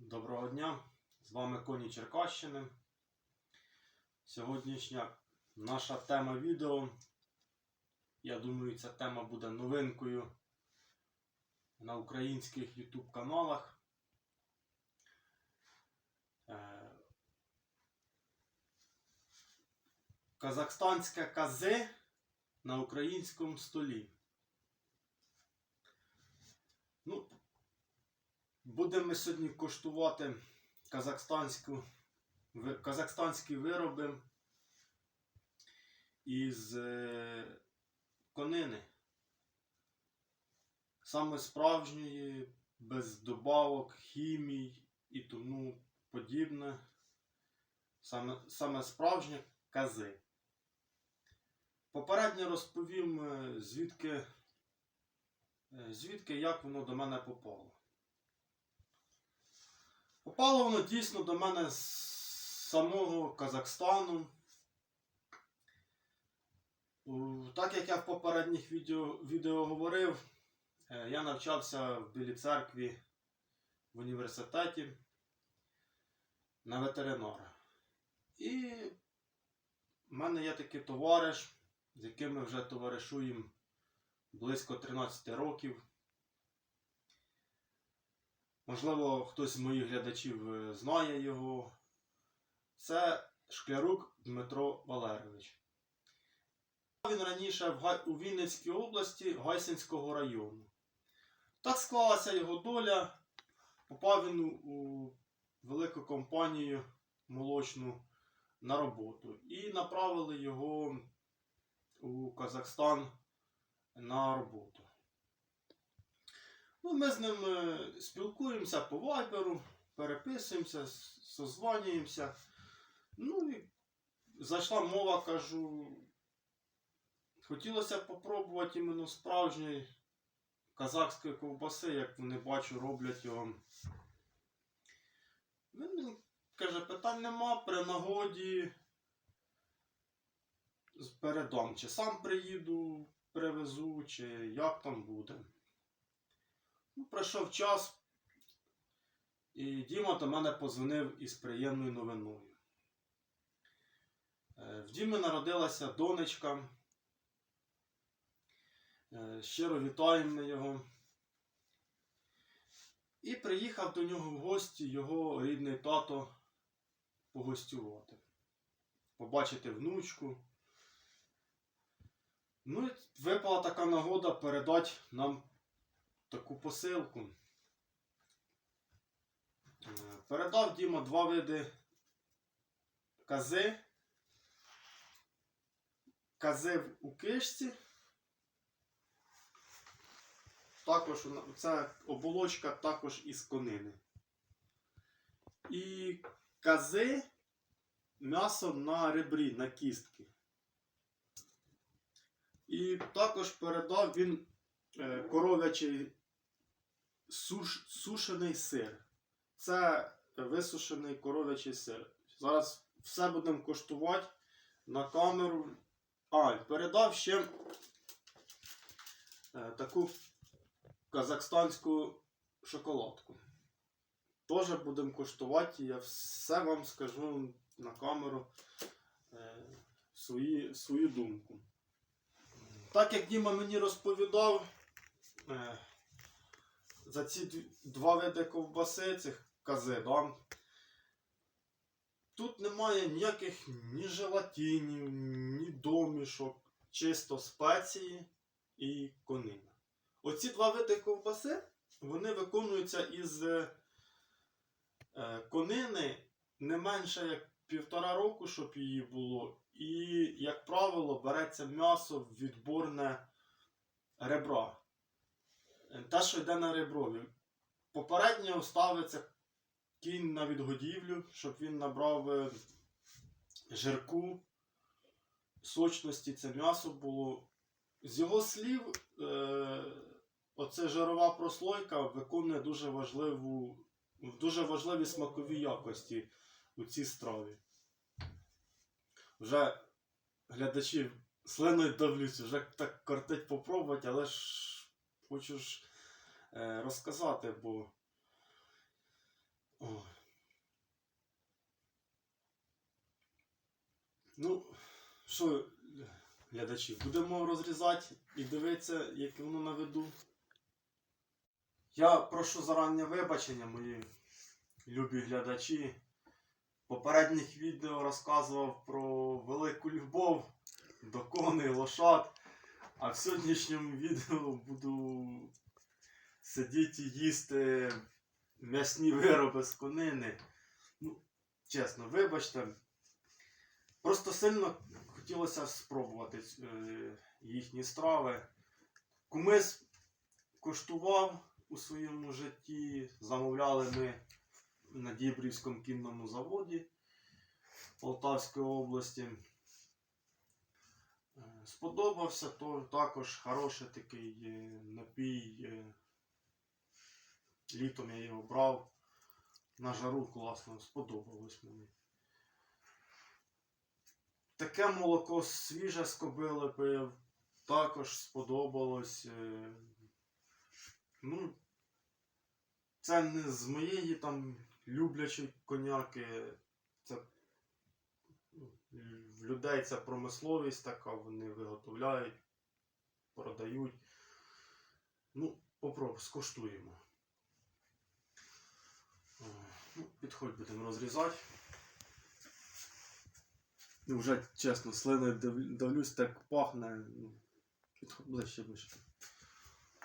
Доброго дня! З вами Коні Черкащини. Сьогоднішня наша тема відео. Я думаю, ця тема буде новинкою на українських YouTube каналах. Е, Казахстанське кази на українському столі. Ну, Будемо ми сьогодні коштувати казахстанську, казахстанські вироби із е, конини. Саме справжньої, без добавок, хімій і тому подібне. Саме, саме справжнє кази. Попередньо розповім, е, звідки, е, звідки як воно до мене попало. Попало воно дійсно до мене з самого Казахстану. Так як я в попередніх відео, відео говорив, е, я навчався в Білій церкві в університеті на ветеринара. І в мене є такий товариш, з яким ми вже товаришуємо близько 13 років. Можливо, хтось з моїх глядачів е, знає його. Це Шклярук Дмитро Валерійович. Він раніше у Вінницькій області Гайсинського району. Так склалася його доля. Попав він у велику компанію молочну на роботу. І направили його у Казахстан на роботу. Ну, ми з ним е, спілкуємося по вайберу, переписуємося, созванюємося. Ну і зайшла мова, кажу. Хотілося б попробувати іменно справжньої казахської ковбаси, як вони бачу, роблять його. Він каже, питань нема, при нагоді передам. Чи сам приїду, привезу, чи як там буде. Ну, пройшов час, і Діма до мене позвонив із приємною новиною. Е, В Дімі народилася донечка. Е, Щиро вітаємо його. І приїхав до нього в гості його рідний тато погостювати. Побачити внучку. Ну і випала така нагода передати нам таку посилку. Е, Передав Діма два види кази. Кази у кишці. Також це оболочка також із конини. І кази м'ясо на ребрі, на кістки. І також передав він е, коров'ячий суш, сушений сир. Це висушений коров'ячий сир. Зараз все будемо коштувати на камеру. А, передав ще е, таку казахстанську шоколадку. Теж будемо коштувати, я все вам скажу на камеру е, свої, свою думку. Так як Діма мені розповідав, е, за ці два види ковбаси, цих кази, тут немає ніяких ні желатинів, ні домішок, чисто спеції і конина. Оці два види ковбаси, вони виконуються із е, конини не менше як півтора року, щоб її було. І, як правило, береться м'ясо відборне ребра. Те, що йде на реброві. Попередньо ставиться кінь на відгодівлю, щоб він набрав е, жирку, сочності це м'ясо було. З його слів, е, оце жирова прослойка виконує дуже важливу, дуже важливі смакові якості у цій страві. Вже глядачі слиною давлюсь, вже так кортить попробувати, але ж хочеш е, розказати, бо. О. Ну, що, глядачі, будемо розрізати і дивитися, як воно на виду. Я прошу зараннє вибачення, мої любі глядачі. Попередніх відео розказував про велику любов до коней, лошад. А в сьогоднішньому відео буду сидіти і їсти м'ясні вироби з конини. Ну, чесно, вибачте. Просто сильно хотілося спробувати е, їхні страви. Кумис коштував у своєму житті. Замовляли ми на Дібрівському кінному заводі Полтавської області. Сподобався, то також хороший такий е, напій. е, Літом я його брав. На жару класно, сподобалось мені. Таке молоко свіже з кобили пив, також сподобалось. е, Ну, це не з моєї там люблячої коняки. Це ну, людей це промисловість така, вони виготовляють, продають. Ну, попробуй, скуштуємо. Ну, підходь будемо розрізати. Ну, вже чесно, слиною див- дивлюсь, так пахне. Ну, Підходь ближче, ближче.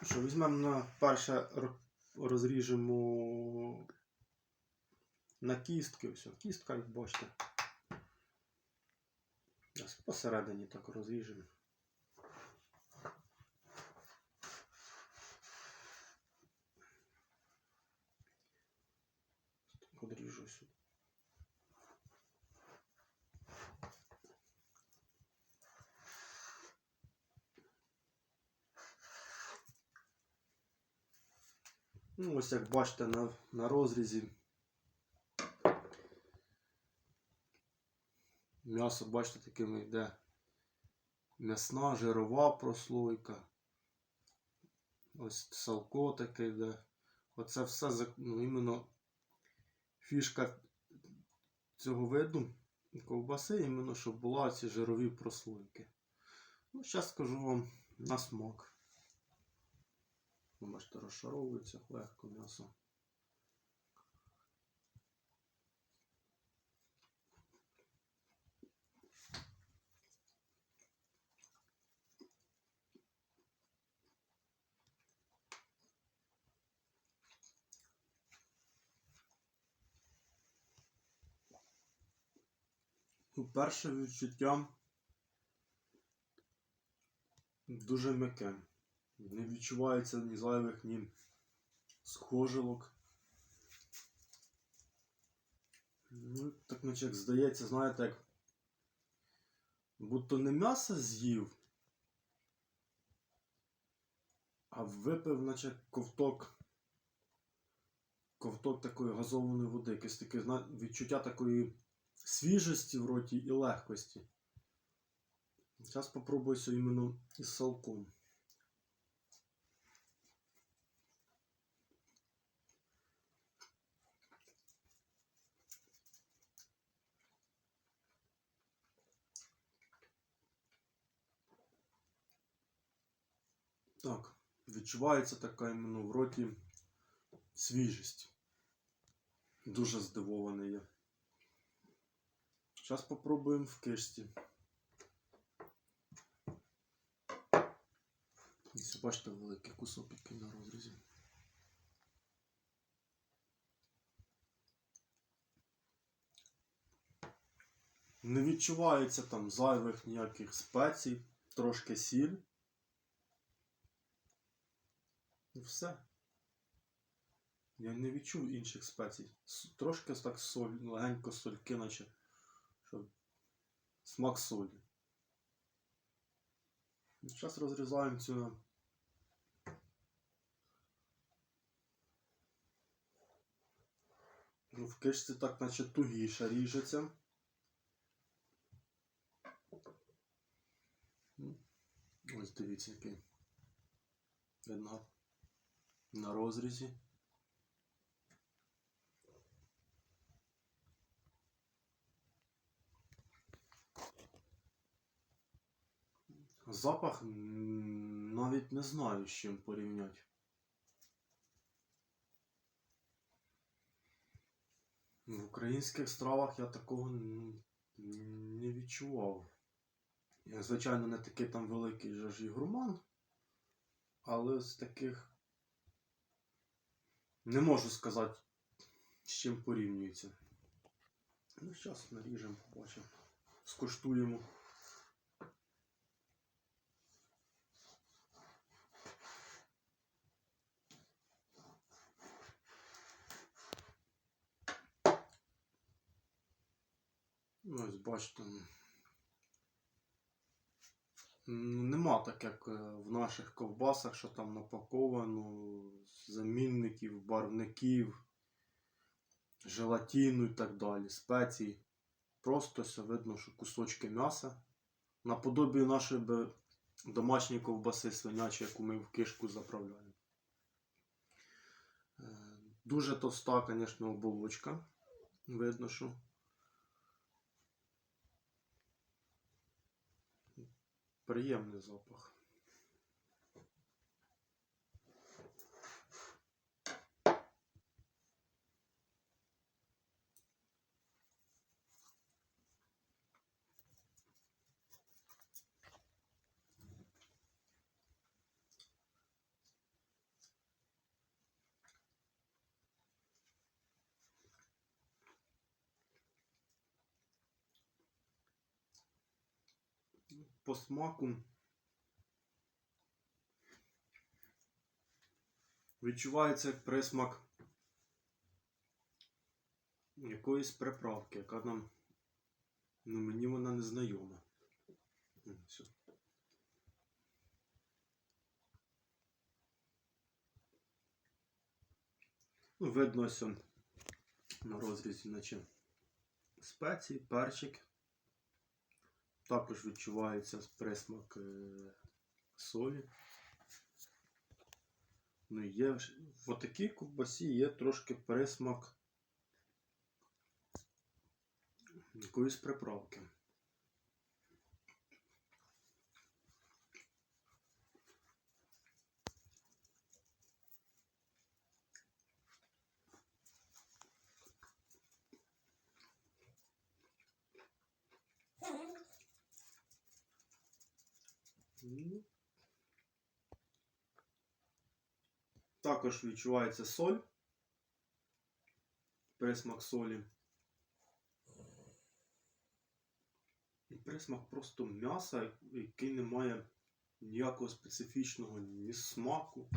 Ну Що, візьмемо на перше розріжемо на кістки. Все, кістка, як бачите. Зараз посередині так розріжемо. Так Одріжу сюди. Ну, ось як бачите на, на розрізі. М'ясо, бачите, такими йде м'ясна, жирова прослойка. Ось салко таке йде. Оце все ну, іменно фішка цього виду ковбаси, іменно, щоб була ці жирові прослойки. Ну, зараз скажу вам на смак. Бачите, розшаровується легко м'ясо. Перше відчуття дуже м'яке. Не відчувається ні зайвих, ні схожилок. Ну, так наче як здається, знаєте, як будто не м'ясо з'їв, а випив, наче ковток. Ковток такої газованої води, якесь таке відчуття такої свіжості в роті і легкості. Зараз попробую це іменно із салком. Так, відчувається така іменно в роті свіжість. Дуже здивований я. Зараз попробуємо в кишці. Ось бачите великий кусок, який на розрізі. Не відчувається там зайвих ніяких спецій, трошки сіль. І все. Я не відчув інших спецій. Трошки так соль, легенько сольки, наче. Смак солі. Зараз розрізаємо цю. Ну, в кишці так, наче тугіше ріжеться. Ось дивіться, який. Видно на розрізі. Запах навіть не знаю, з чим порівняти. В українських стравах я такого не відчував. Я, звичайно, не такий там великий же ж і гурман, але з таких не можу сказати, з чим порівнюється. Ну, зараз наріжемо, побачимо. Скуштуємо. Ну, ось бачите. Нема так, як е, в наших ковбасах, що там напаковано замінників, барвників, желатину і так далі, спецій. Просто все видно, що кусочки м'яса. Наподобі нашої би домашньої ковбаси свинячої, яку ми в кишку заправляємо. Е, Дуже товста, звісно, оболочка. Видно, що. Приємний запах. По смаку відчувається як присмак якоїсь приправки, яка нам. Ну, мені вона не знайома. Все. Ну, видно ось на розрізі, наче спеції, перчик. Також відчувається присмак е, солі. Ну, є в отакій ковбасі є трошки присмак якоїсь приправки. Ну. Також відчувається соль. Присмак солі. І присмак просто м'яса, який не має ніякого специфічного ні смаку,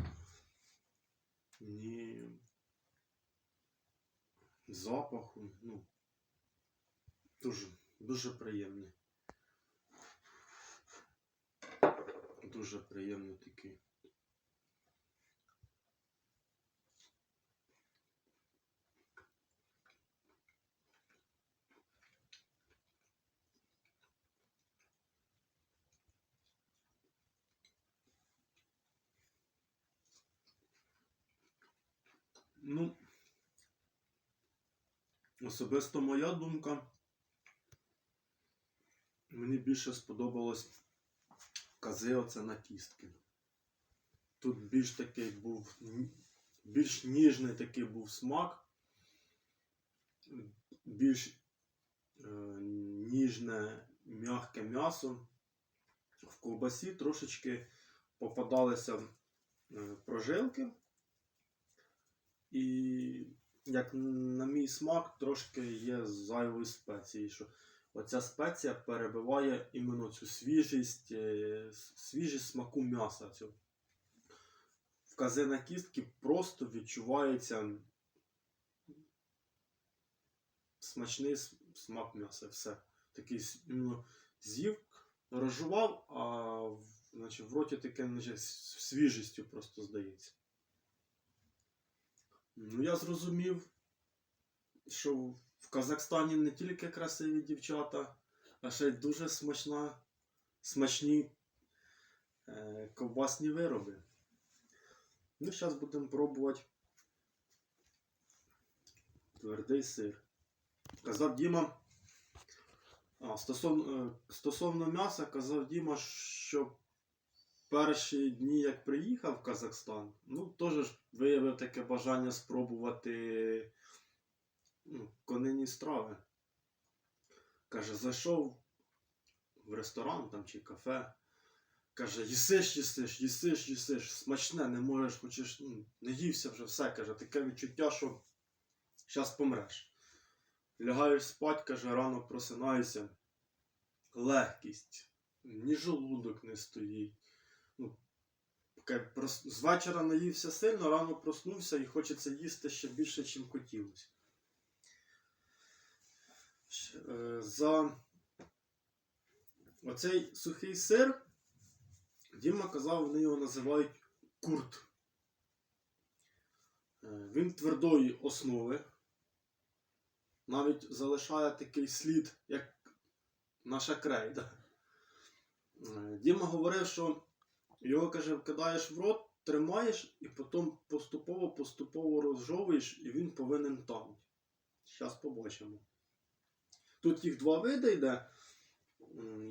ні запаху. Ну, дуже, дуже приємний. Дуже приємний такий. Ну, особисто моя думка. Мені більше сподобалось кази оце на кістки. Тут більш такий був більш ніжний такий був смак, більш е, ніжне м'яке м'ясо. В ковбасі трошечки попадалися е, прожилки. І, як на мій смак, трошки є зайвої спеції. Що оця спеція перебиває іменно цю свіжість, е, свіжість смаку м'яса. Цього. В кази на кістки просто відчувається смачний смак м'яса. Все. Такий іменно з'їв, розжував, а значить, в роті таке наче, свіжістю просто здається. Ну, я зрозумів, що в Казахстані не тільки красиві дівчата, а ще й дуже смачна, смачні е, ковбасні вироби. Ну, зараз будемо пробувати твердий сир. Казав Діма. А, стосовно, е, стосовно м'яса, казав Діма, що перші дні, як приїхав в Казахстан, ну, теж виявив таке бажання спробувати ну, конинні страви. Каже, зайшов в ресторан там чи кафе. Каже, їсиш, їсиш, їсиш, їсиш, смачне, не можеш, хочеш, ну, не ївся вже все. Каже, таке відчуття, що зараз помреш. Лягаєш спать, каже, рано просинаюся. Легкість, ні желудок не стоїть. Ну, з вечора наївся сильно, рано проснувся і хочеться їсти ще більше, чим хотілося. За оцей сухий сир, Діма казав, вони його називають курт. Е, Він твердої основи. Навіть залишає такий слід, як наша крейда. Е, Діма говорив, що його, каже, вкидаєш в рот, тримаєш і потім поступово-поступово розжовуєш, і він повинен танути. Зараз побачимо. Тут їх два види йде.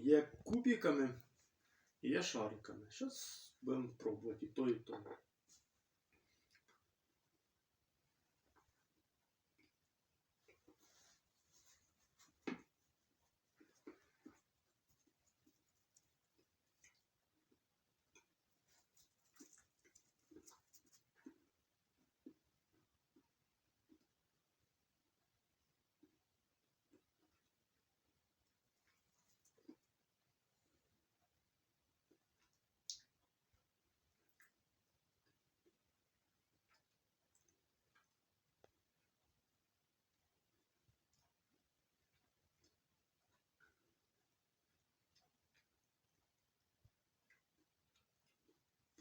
Є кубіками і є шариками. Зараз будемо пробувати і то, і то.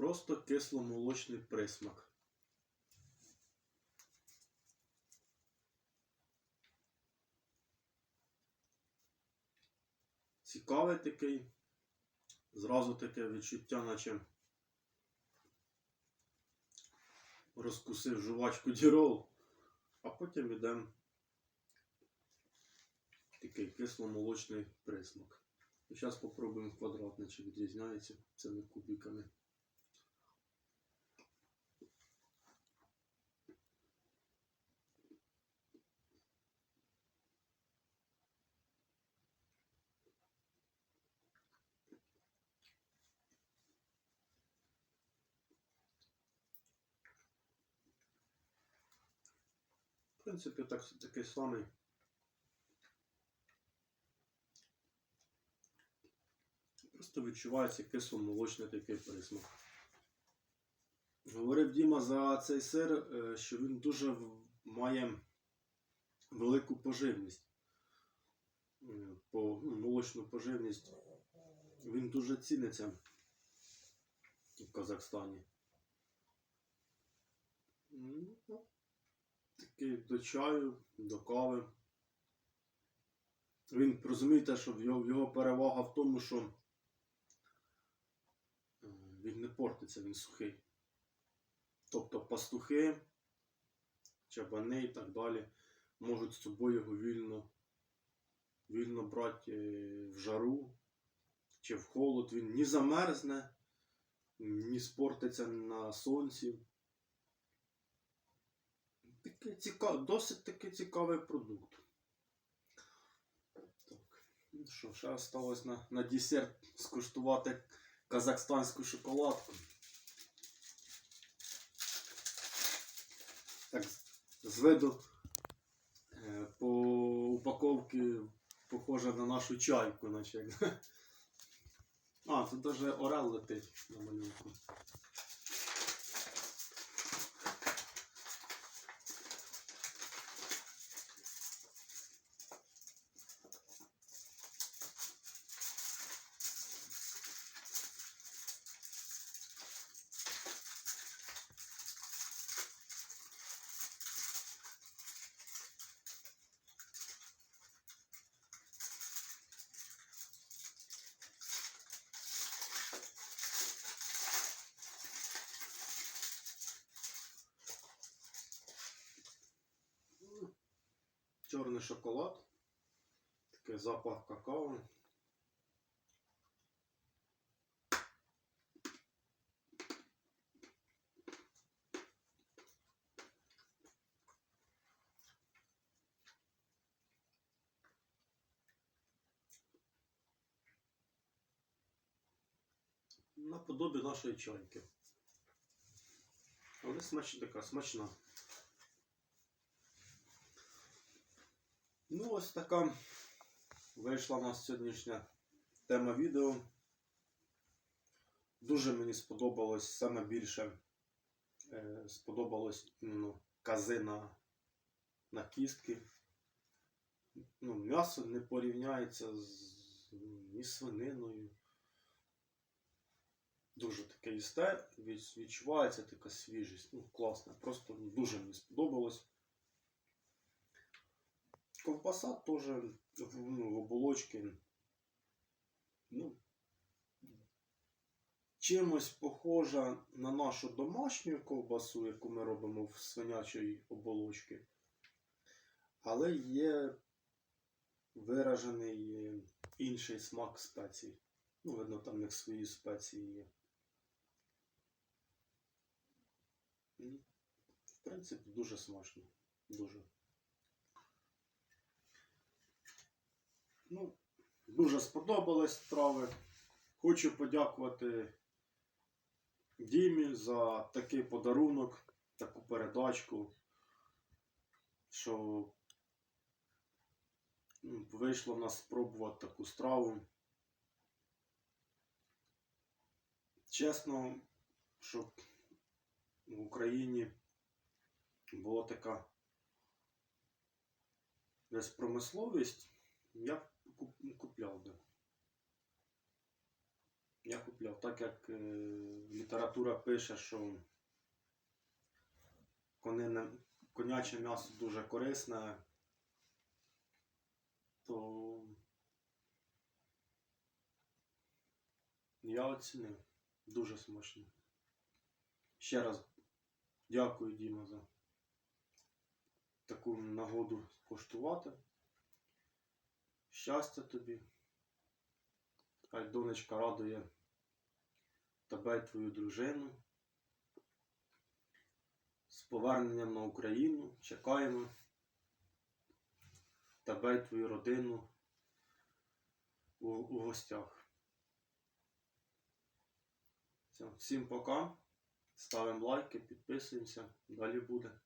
Просто кисломолочний присмак. Цікавий такий. Зразу таке відчуття, наче розкусив жувачку дірол, а потім йдемо такий кисломолочний присмак. І зараз спробуємо квадратний, чи відрізняється цими кубиками. В принципі, так, такий самий. Просто відчувається кисломолочний такий присмак. Говорив Діма за цей сир, е, що він дуже має велику поживність. Е, По ну, молочну поживність. Він дуже ціниться в Казахстані. Такий до чаю, до кави. Він розумієте, що його, його перевага в тому, що е, він не портиться, він сухий. Тобто пастухи, чабани і так далі можуть з собою його вільно, вільно брати е, в жару чи в холод. Він ні замерзне, ні спортиться на сонці. Такий цікав, досить таки цікавий продукт. Так. Ну що, ще осталось на, на десерт скуштувати казахстанську шоколадку. Так, з виду е, по упаковці похоже на нашу чайку, наче. А, тут навіть орел летить на малюнку. чорний шоколад. Такий запах какао. Наподобі нашої чайки. Але смач така смачна. Ну, ось така вийшла у нас сьогоднішня тема відео. Дуже мені сподобалось саме більше. Е, сподобалось ну, кази на, кістки. Ну, м'ясо не порівняється з ні свининою. Дуже таке їсте, відчувається така свіжість. Ну, класно. Просто дуже мені сподобалось. Ковбаса теж в, ну, в оболочці. Ну, чимось похожа на нашу домашню ковбасу, яку ми робимо в свинячій оболочці. Але є виражений інший смак спецій. Ну, видно, там в свої спеції є. В принципі, дуже смачно. Дуже. Ну, дуже сподобались страви. Хочу подякувати Дімі за такий подарунок, таку передачку, що ну, вийшло в нас спробувати таку страву. Чесно, щоб в Україні була така десь промисловість, я купляв би. Я купляв, так як е, література пише, що конине, коняче м'ясо дуже корисне, то я оцінив. Дуже смачно. Ще раз дякую, Діма, за таку нагоду скуштувати. Щастя тобі. Хай донечка радує тебе і твою дружину. З поверненням на Україну чекаємо тебе і твою родину у, у гостях. Всім пока. Ставимо лайки, підписуємося. Далі буде.